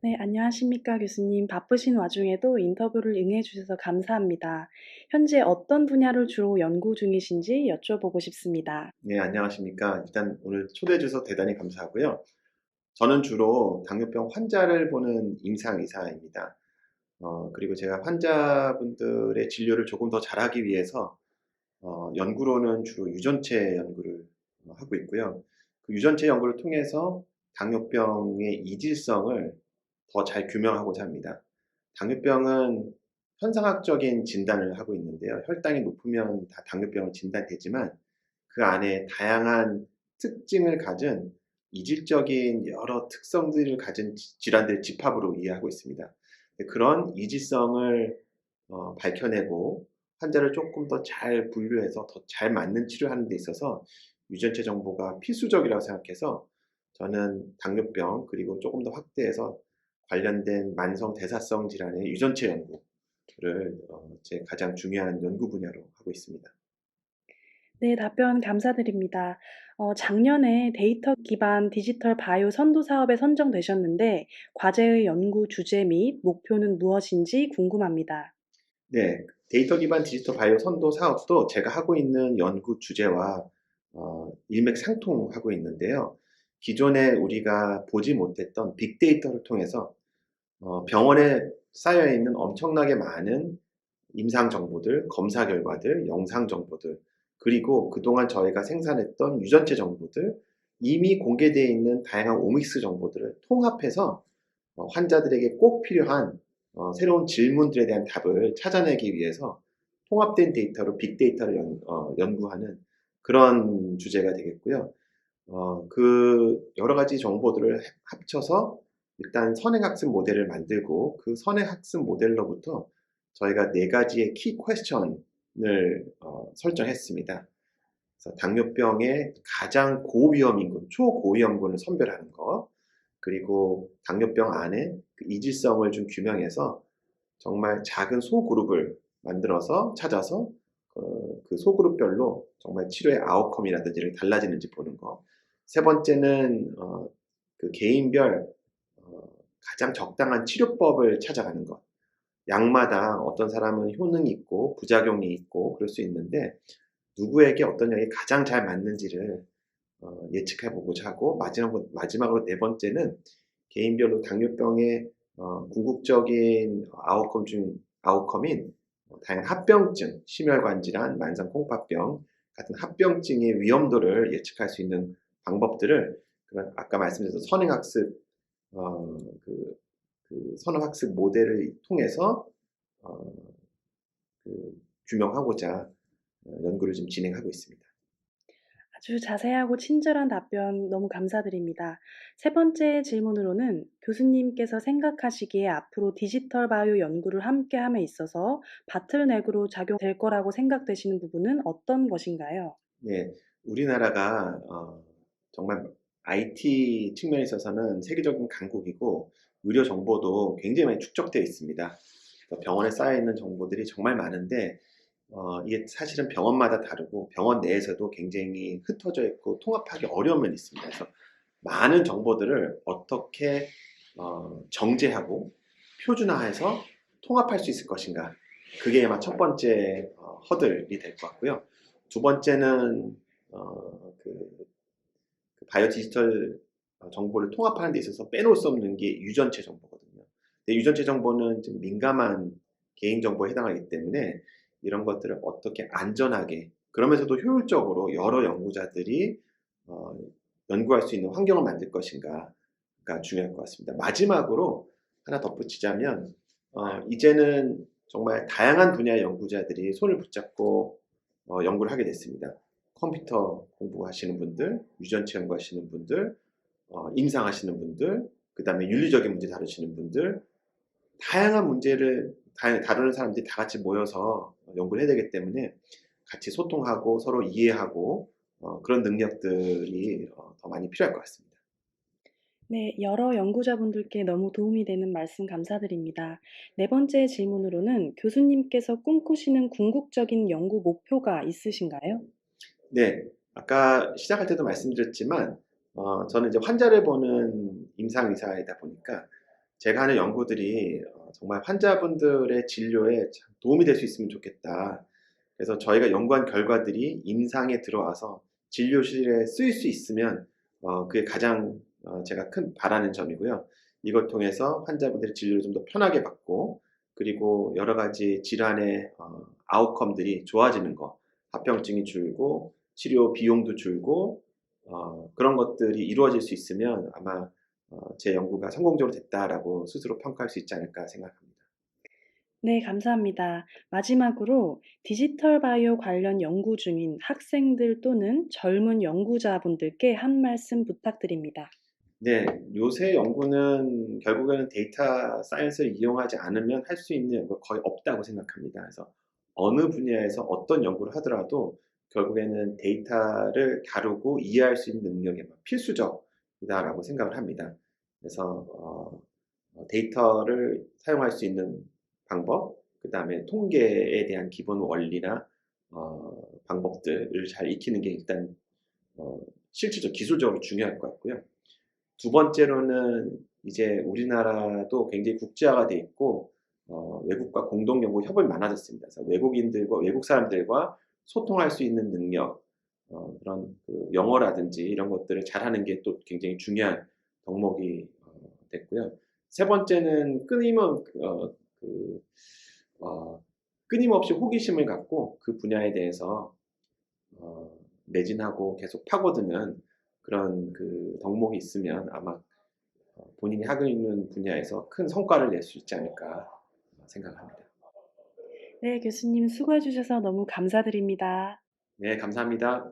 네, 안녕하십니까, 교수님. 바쁘신 와중에도 인터뷰를 응해주셔서 감사합니다. 현재 어떤 분야를 주로 연구 중이신지 여쭤보고 싶습니다. 네, 안녕하십니까. 일단 오늘 초대해 주셔서 대단히 감사하고요. 저는 주로 당뇨병 환자를 보는 임상의사입니다. 어, 그리고 제가 환자분들의 진료를 조금 더 잘하기 위해서 어, 연구로는 주로 유전체 연구를 어, 하고 있고요. 그 유전체 연구를 통해서 당뇨병의 이질성을 더 잘 규명하고자 합니다. 당뇨병은 현상학적인 진단을 하고 있는데요. 혈당이 높으면 다 당뇨병을 진단되지만 그 안에 다양한 특징을 가진 이질적인 여러 특성들을 가진 질환들 집합으로 이해하고 있습니다. 그런 이질성을 어, 밝혀내고 환자를 조금 더 잘 분류해서 더 잘 맞는 치료하는 데 있어서 유전체 정보가 필수적이라고 생각해서 저는 당뇨병 그리고 조금 더 확대해서 관련된 만성 대사성 질환의 유전체 연구를 어, 제 가장 중요한 연구 분야로 하고 있습니다. 네, 답변 감사드립니다. 어, 작년에 데이터 기반 디지털 바이오 선도 사업에 선정되셨는데 과제의 연구 주제 및 목표는 무엇인지 궁금합니다. 네, 데이터 기반 디지털 바이오 선도 사업도 제가 하고 있는 연구 주제와 어, 일맥상통하고 있는데요. 기존에 우리가 보지 못했던 빅데이터를 통해서 어, 병원에 쌓여 있는 엄청나게 많은 임상 정보들, 검사 결과들, 영상 정보들, 그리고 그동안 저희가 생산했던 유전체 정보들, 이미 공개되어 있는 다양한 오믹스 정보들을 통합해서 어, 환자들에게 꼭 필요한 어, 새로운 질문들에 대한 답을 찾아내기 위해서 통합된 데이터로 빅데이터를 연, 어, 연구하는 그런 주제가 되겠고요. 어, 그 여러 가지 정보들을 합쳐서 일단 선행학습 모델을 만들고 그 선행학습 모델로부터 저희가 네 가지의 키 퀘스천을 어, 설정했습니다. 그래서 당뇨병의 가장 고위험인군, 초고위험군을 선별하는 것, 그리고 당뇨병 안에 그 이질성을 좀 규명해서 정말 작은 소그룹을 만들어서 찾아서 어, 그 소그룹별로 정말 치료의 아웃컴이라든지 달라지는지 보는 것. 세 번째는 어, 그 개인별 어, 가장 적당한 치료법을 찾아가는 것. 약마다 어떤 사람은 효능이 있고 부작용이 있고 그럴 수 있는데 누구에게 어떤 약이 가장 잘 맞는지를 어, 예측해 보고자 하고 마지막, 마지막으로 네 번째는 개인별로 당뇨병의 어, 궁극적인 아웃컴 중 아웃컴인 다양한 합병증, 심혈관 질환, 만성 콩팥병 같은 합병증의 위험도를 예측할 수 있는 방법들을 그런 아까 말씀드린 선행학습 어, 그, 그 선행학습 모델을 통해서 어, 그 규명하고자 어, 연구를 좀 진행하고 있습니다. 아주 자세하고 친절한 답변 너무 감사드립니다. 세 번째 질문으로는 교수님께서 생각하시기에 앞으로 디지털 바이오 연구를 함께 함에 있어서 바틀넥으로 작용될 거라고 생각되시는 부분은 어떤 것인가요? 네, 우리나라가 어, 정말 IT 측면에 있어서는 세계적인 강국이고 의료 정보도 굉장히 많이 축적되어 있습니다. 병원에 쌓여 있는 정보들이 정말 많은데 어, 이게 사실은 병원마다 다르고 병원 내에서도 굉장히 흩어져 있고 통합하기 어려운 면이 있습니다. 그래서 많은 정보들을 어떻게 어, 정제하고 표준화해서 통합할 수 있을 것인가. 그게 아마 첫 번째 어, 허들이 될 것 같고요. 두 번째는 어, 그, 그 바이오 디지털 정보를 통합하는 데 있어서 빼놓을 수 없는 게 유전체 정보거든요. 유전체 정보는 좀 민감한 개인 정보에 해당하기 때문에 이런 것들을 어떻게 안전하게 그러면서도 효율적으로 여러 연구자들이 어, 연구할 수 있는 환경을 만들 것인가가 중요할 것 같습니다. 마지막으로 하나 덧붙이자면 어, 이제는 정말 다양한 분야의 연구자들이 손을 붙잡고 어, 연구를 하게 됐습니다. 컴퓨터 공부하시는 분들, 유전체 연구하시는 분들, 어, 임상하시는 분들, 그 다음에 윤리적인 문제 다루시는 분들, 다양한 문제를 다루는 사람들이 다 같이 모여서 연구를 해야 되기 때문에 같이 소통하고 서로 이해하고 어, 그런 능력들이 어, 더 많이 필요할 것 같습니다. 네, 여러 연구자분들께 너무 도움이 되는 말씀 감사드립니다. 네 번째 질문으로는 교수님께서 꿈꾸시는 궁극적인 연구 목표가 있으신가요? 네, 아까 시작할 때도 말씀드렸지만 어, 저는 이제 환자를 보는 임상 의사이다 보니까 제가 하는 연구들이 어, 정말 환자분들의 진료에 참 도움이 될 수 있으면 좋겠다. 그래서 저희가 연구한 결과들이 임상에 들어와서 진료실에 쓰일 수 있으면 어, 그게 가장 어, 제가 큰 바라는 점이고요. 이걸 통해서 환자분들의 진료를 좀 더 편하게 받고 그리고 여러 가지 질환의 어, 아웃컴들이 좋아지는 거, 합병증이 줄고 치료 비용도 줄고 어, 그런 것들이 이루어질 수 있으면 아마 어, 제 연구가 성공적으로 됐다라고 스스로 평가할 수 있지 않을까 생각합니다. 네, 감사합니다. 마지막으로 디지털 바이오 관련 연구 중인 학생들 또는 젊은 연구자분들께 한 말씀 부탁드립니다. 네, 요새 연구는 결국에는 데이터 사이언스를 이용하지 않으면 할 수 있는 연구가 거의 없다고 생각합니다. 그래서 어느 분야에서 어떤 연구를 하더라도 결국에는 데이터를 다루고 이해할 수 있는 능력이 필수적이다라고 생각을 합니다. 그래서 어, 어, 데이터를 사용할 수 있는 방법, 그 다음에 통계에 대한 기본 원리나 어, 방법들을 잘 익히는 게 일단 어, 실질적 기술적으로 중요할 것 같고요. 두 번째로는 이제 우리나라도 굉장히 국제화가 돼 있고 어, 외국과 공동 연구 협업이 많아졌습니다. 그래서 외국인들과 외국 사람들과 소통할 수 있는 능력, 어, 그런 그 영어라든지 이런 것들을 잘하는 게 또 굉장히 중요한 덕목이 어, 됐고요. 세 번째는 끊임없 어, 그, 어, 끊임없이 호기심을 갖고 그 분야에 대해서 어, 매진하고 계속 파고드는 그런 그 덕목이 있으면 아마 어, 본인이 하고 있는 분야에서 큰 성과를 낼 수 있지 않을까 생각합니다. 네, 교수님 수고해 주셔서 너무 감사드립니다. 네, 감사합니다.